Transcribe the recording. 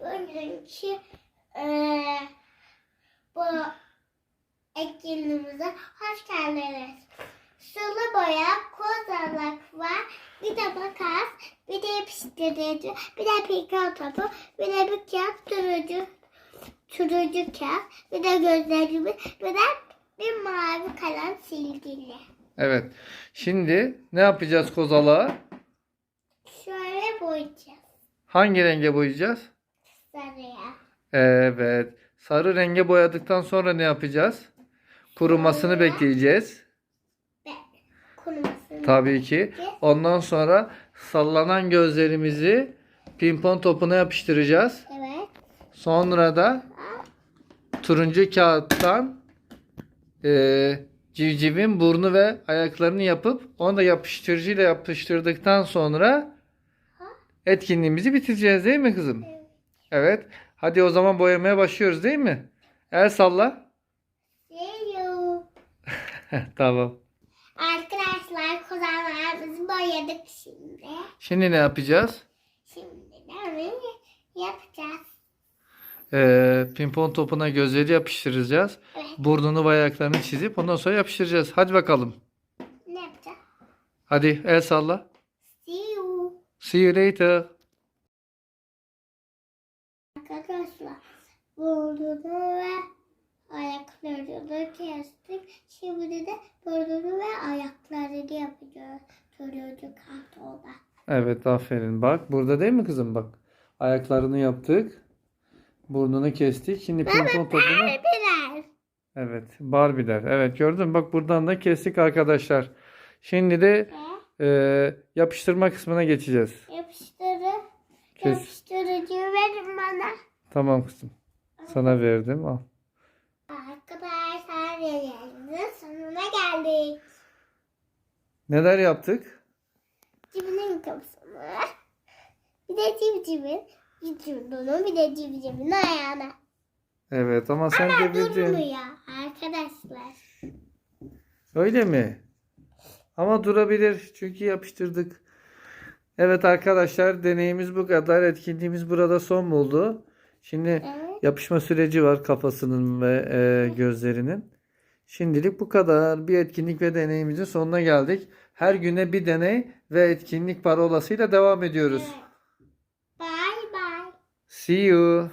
bugünkü eee bu etkinliğimize hoş geldiniz. Sulu boya, kozalak var, bir de makas, bir de yapıştırıcı, bir de pikal topu, bir de bir kağıt turuncu, turuncu kağıt, bir de gözlerimiz, bir de bir mavi kalem silgili. Evet. Şimdi ne yapacağız kozalağı? Şöyle boyayacağız Hangi renge boyayacağız? Sarıya. Evet. Sarı renge boyadıktan sonra ne yapacağız? Kurumasını bekleyeceğiz. Kurumasını. Tabii ki. Ondan sonra sallanan gözlerimizi pimpon topuna yapıştıracağız. Evet. Sonra da turuncu kağıttan eee civcivin burnu ve ayaklarını yapıp onu da yapıştırıcıyla yapıştırdıktan sonra etkinliğimizi bitireceğiz değil mi kızım? Evet. Evet. Hadi o zaman boyamaya başlıyoruz değil mi? El salla. See you. tamam. Arkadaşlar kozanlarımızı boyadık şimdi. Şimdi ne yapacağız? Şimdi de yapacağız. Ee, pimpon topuna gözleri yapıştıracağız. Evet. Burnunu ve ayaklarını çizip ondan sonra yapıştıracağız. Hadi bakalım. Ne yapacağız? Hadi el salla. See you. See you later. Arkadaşlar burnunu ve ayaklarını kestik. Şimdi de burnunu ve ayaklarını yapacağız. Turuncu kartonda. Evet aferin. Bak burada değil mi kızım bak. Ayaklarını yaptık. Burnunu kestik. Şimdi pimpon topunu. Birer. Evet Barbie'ler. Evet gördün mü? Bak buradan da kestik arkadaşlar. Şimdi de e, yapıştırma kısmına geçeceğiz. Kes. Yapıştırıcıyı verin bana. Tamam kızım. Sana verdim. Al. Arkadaşlar videomuzun sonuna geldik. Neler yaptık? Cibinin kafasını. Bir de civcivin vücudunu bir de civcivin ayağına. Evet ama sen Ama de bildin. durmuyor arkadaşlar. Öyle mi? Ama durabilir çünkü yapıştırdık. Evet arkadaşlar deneyimiz bu kadar. Etkinliğimiz burada son buldu. Şimdi Evet. yapışma süreci var kafasının ve e, gözlerinin. Şimdilik bu kadar. Bir etkinlik ve deneyimizin sonuna geldik. Her güne bir deney ve etkinlik parolasıyla devam ediyoruz. Bye bye. See you.